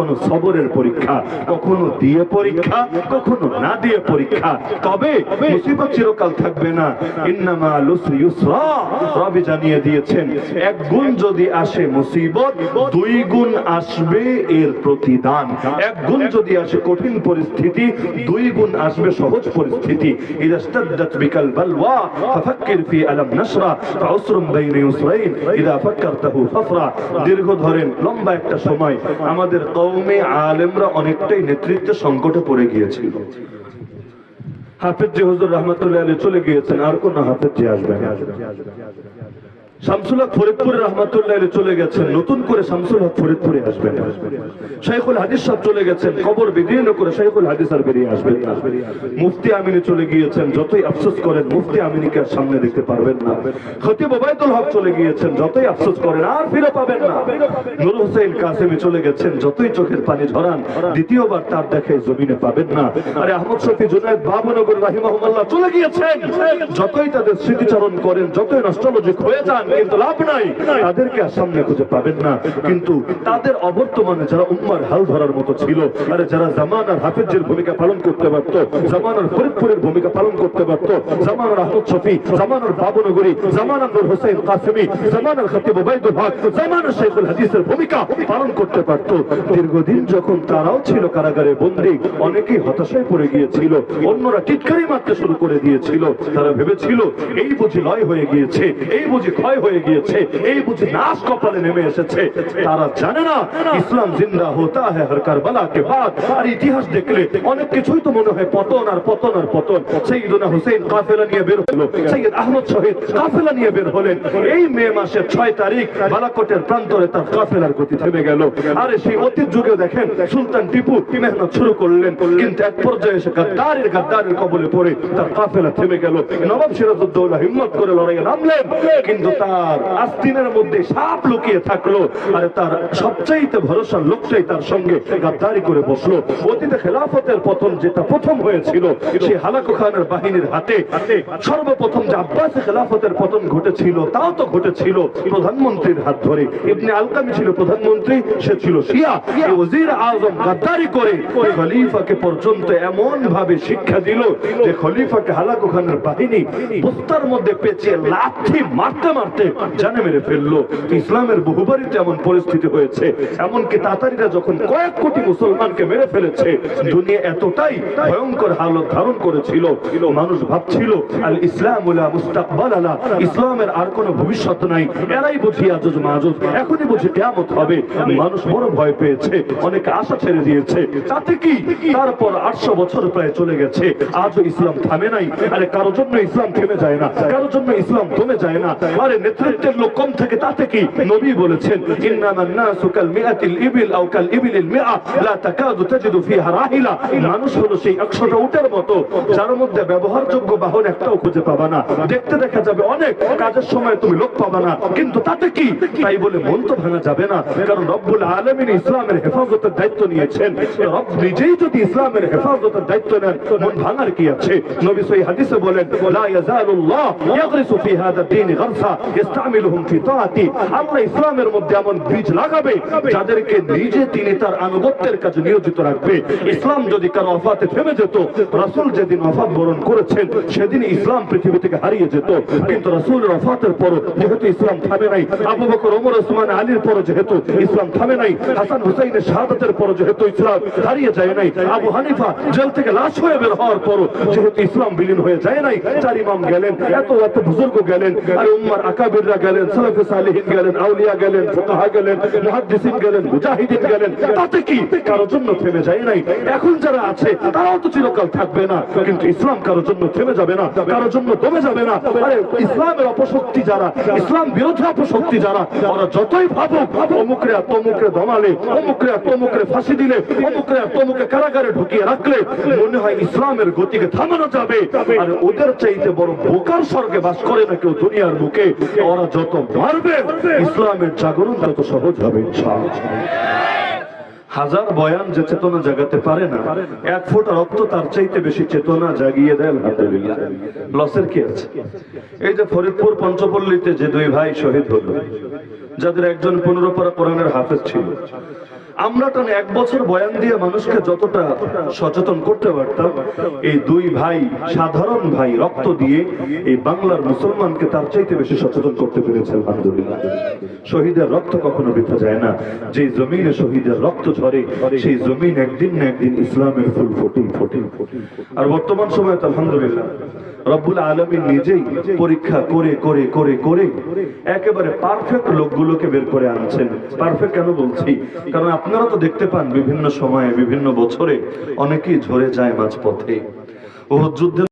কখনো সবরের পরীক্ষা, কখনো দিয়ে পরীক্ষা, কখনো না দিয়ে পরীক্ষা। তবে মুসিবত চিরকাল থাকবে না। ইন্নামা লুসরি ইউসরা। রবি জানিয়ে দিয়েছেন, এক গুণ যদি আসে মুসিবত, দুই গুণ আসবে এর প্রতিদান। এক গুণ যদি আসে কঠিন পরিস্থিতি, দুই গুণ আসবে সহজ পরিস্থিতি। ইদা ইস্তাদ্দাত বিকাল বালওয়া, ফাফাক্কির ফি আলাম নাশরা ফাউসরুম বাইনা ইউসরাইন ইদা ফাক্কারতাহু ফাফরা। দীর্ঘ ধরেন, লম্বা একটা সময় আমাদের কওমে আলেমরা অনেকটাই নেতৃত্ব সংকটে পড়ে গিয়েছিল হাফেজ জি হুজুর রহমতুল্লাহ চলে গিয়েছেন, আর কোন হাফেজ জি আসবে। শামসুল হক ফরিদপুরে রহমতুল্লাহ চলে গেছেন। নতুন করে শামসুল হক ফরিদপুরে আসবেন। না। শাইখুল হাদিস সাহেব চলে গেছেন। কবর বিদীর্ণ করে শাইখুল হাদিস আর বেরিয়ে আসবেন। মুফতি আমিনী চলে গিয়েছেন। যতই আফসোস করেন, মুফতি আমিনীকে আর সামনে দেখতে পারবেন না। খতিব ওবায়দুল হক চলে গিয়েছেন। যতই আফসোস করেন, আর ফিরে পাবেন না। নুর হোসেন কাসেমি চলে গেছেন। যতই চোখের পানি ঝরান, দ্বিতীয়বার তার দেখে জমিনে পাবেন না। আরে আহমদ শফি জুনায়দ বাবুনগর রাহিমাহুল্লাহ চলে গিয়েছেন। যতই তাদের স্মৃতিচারণ করেন, যতই নস্টালজিক হয়ে যান কিন্তু লাভ নাই। তাদেরকে আর সামনে খুঁজে পাবেন না। কিন্তু তাদের অবর্তমানে যারা উম্মার হাল ধরার মতো ছিল, আরে যারা জামানার হাফিজের ভূমিকা পালন করতে পারত, জামানার ফরিদপুরের ভূমিকা পালন করতে পারত, জামানার আহমদ শফি, জামানার বাবুনগরী, জামানার নূর হোসেন কাসেমি, জামানার খতিব ওবায়দুল হক, জামানার শেখুল হাদিসের ভূমিকা পালন করতে পারত। দীর্ঘদিন যখন তারাও ছিল কারাগারে বন্দী, অনেকেই হতাশায় পড়ে গিয়েছিল, অন্যরা টিটকারি মারতে শুরু করে দিয়েছিল। তারা ভেবেছিল, এই বুঝি লয় হয়ে গিয়েছে, এই বুঝি ক্ষয় হয়ে গিয়েছে। এই বুঝি নাশ কপালে নেমে এসেছে। তারা জানে না, ইসলাম জিন্দা হতা হ্যাঁ হর কারবালা কে বাদ। আর ইতিহাস দেখলে অনেক কিছুই তো মনে হয় পতন আর পতন আর পতন। সৈয়দনা হুসেন কাফেলা নিয়ে বের হলো সৈয়দ আহমদ শহীদ কাফেলা নিয়ে বের হলেন। এই মে মাসের ছয় তারিখ বালাকোটের প্রান্তরে তার কাফেলার গতি থেমে গেল। আরে সেই অতীত যুগে দেখেন, সুলতান টিপু মেহনত শুরু করলেন। কিন্তু এক পর্যায়ে এসে গাদ্দারের গাদ্দারের কবলে পড়ে তার কাফেলা থেমে গেল। নবাব সিরাজউদ্দৌলা হিম্মত করে লড়াইয়ে নামলেন। কিন্তু তার আস্তিনের মধ্যে সাপ লুকিয়ে থাকল আরে তার সবচাইতে ভরসার লোকটাই তার সঙ্গে গাদ্দারি করে বসল। অতীতে খেলাফতের পতন যেটা প্রথম হয়েছিল হালাকু খানের বাহিনীর হাতে সর্বপ্রথম যে আব্বাস খেলাফতের পতন ঘটেছিল, তাও তো ঘটেছিল প্রধানমন্ত্রীর হাত ধরে। আলকামি ছিল প্রধানমন্ত্রী, সে ছিল শিয়া। ওজির আজম গাদ্দারি করে খলিফাকে পর্যন্ত এমন ভাবে শিক্ষা দিল যে খলিফাকে হালাকু খানের বাহিনী বুস্তার মধ্যে পেঁচিয়ে লাঠি মারতে মারতে জানে মেরে ফেলল। ইসলামের বহুবারিতে এমন পরিস্থিতি হয়েছে। এমনকি তাতারিরা যখন কয়েক কোটি মুসলমানকে মেরে ফেলেছে, দুনিয়া এতটাই ভয়ঙ্কর হালত ধারণ করেছিল। মানুষ ভাবছিল, আল ইসলাম মুস্তাকবাল আলা ইসলামের আর কোনো ভবিষ্যৎ নাই। এরাই বুঝি আজজ মাজুজ। এখনই বুঝি কেয়ামত হবে। মানুষ বড় ভয় পেয়েছে, অনেকে আশা ছেড়ে দিয়েছে। তাতে কি? তারপর আটশো বছর প্রায় চলে গেছে। আজও ইসলাম থামে নাই। আরে কারোর জন্য ইসলাম থেমে যায় না। কারোর জন্য ইসলাম থমে যায় না। আরে নেতৃত্বের লোক কম থাকে তাতে কি নবী বলেছেন, ইন্নামান নাসু কাল মিআতিল ইবিল আও কাল ইবিলিল মিআ, লা তাকাদু তাজিদু ফিহা রাহিলা। মানুষ হলো সেই 100টা উটের মতো, যার মধ্যে ব্যবহারযোগ্য বাহন একটাও খুঁজে পাবা না। দেখতে দেখা যাবে অনেক, কাজের সময় তুমি লোক পাবা না, কিন্তু তাতে কি? তাই বলে মন তো ভাঙা যাবে না, কারণ রব্বুল আলামিন ইসলামের হেফাজতের দায়িত্ব নিয়েছেন। রব নিজেই যদি ইসলামের হেফাজতের দায়িত্ব নেন, মন ভাঙার কি আছে? নবী সহি হাদিসে বলেন, লা ইয়াজালুল্লাহ ইয়াগরিসু ফি হাদা দ্বীন গারসা ইস্তামিলুহুম ফি তাআতি আল্লাহ ইসলামের মধ্যে এমন বীজ লাগাবে যাদেরকে নিজে তিনি তার আনুগত্যের কাজে নিয়োজিত রাখবে। ইসলাম যদি কারও অফাতে থেমে যেত, রাসূল যেদিন অফাত বরণ করেছেন সেদিন ইসলাম পৃথিবী থেকে হারিয়ে যেত। কিন্তু রাসূলের অফাতের পর যেহেতু ইসলাম থামে নাই, আবু বকর, ওমর, ওসমান, আলীর পর যেহেতু ইসলাম থামে নাই, হাসান হুসাইনের শাহাদাতের পর যেহেতু ইসলাম হারিয়ে যায় নাই, আবু হানিফা জেল থেকে লাশ হয়ে বের হওয়ার পর যেহেতু ইসলাম বিলীন হয়ে যায় নাই, চার ইমাম গেলেন, এত এত বুজুর্গ গেলেন, আর উম্মার আকাবিররা গেলেন, সালাফে সালেহিন গেলেন, আউলিয়া গেলেন, ফুকাহা গেলেন, মুহাদ্দিসিন গেলেন, মুজাহিদিন গেলেন। তাতে কি? কারোর জন্য থেমে যায় নাই। এখন যারা আছে, তারাও তো চিরকাল থাকবে না। কিন্তু ইসলাম কারোর জন্য থেমে যাবে না, কারোর জন্য দমে যাবে না। আরে, ইসলামের অপশক্তি যারা, ইসলাম বিরোধী অপশক্তি যারা, ওরা যতই ভাবুক, অমুকরে আর তমুকরে দমালে, অমুকরে আর তমুকরে ফাঁসি দিলে, অমুকরে আর তমুকে কারাগারে ঢুকিয়ে রাখলে, মনে হয় ইসলামের গতিকে থামানো যাবে। আর ওদের চাইতে বড় বোকার স্বর্গে বাস করে না কেউ দুনিয়ার বুকে। ওরা যত মারবে ইসলামের জাগরণ তত সহজ হবে হাজার বয়ান যে চেতনা জাগাতে পারে না এক ফুট রক্ত তার চাইতে বেশি চেতনা জাগিয়ে দেয় আলহামদুলিল্লাহ। লসের কি আছে? এই যে ফরিদপুর পঞ্চপল্লীতে যে দুই ভাই শহীদ হলো যাদের একজন পনেরো পারা কোরআনের হাফেজ ছিল। আমরা টান এক বছর বয়ান দিয়ে মানুষকে যতটা সচেতন করতে পারতাম, এই দুই ভাই, সাধারণ ভাই রক্ত দিয়ে এই বাংলার মুসলমানকে তার চাইতে বেশি সচেতন করতে পেরেছে, আলহামদুলিল্লাহ। শহীদের রক্ত কখনো বৃথা যায় না। যে জমিনে শহীদের রক্ত ঝরে, সেই জমিন একদিন না একদিন ইসলামের ফুল ফোটে ফোটে আর বর্তমান সময়ে আলহামদুলিল্লাহ, রব্বুল আলমী নিজেই পরীক্ষা করে করে করে করে একেবারে পারফেক্ট লোকগুলোকে বের করে আনছেন। পারফেক্ট কেন বলছি? কারণ আপনারা তো দেখতে পান বিভিন্ন সময়ে, বিভিন্ন বছরে অনেকেই ঝরে যায় মাঝপথে। ও যুদ্ধের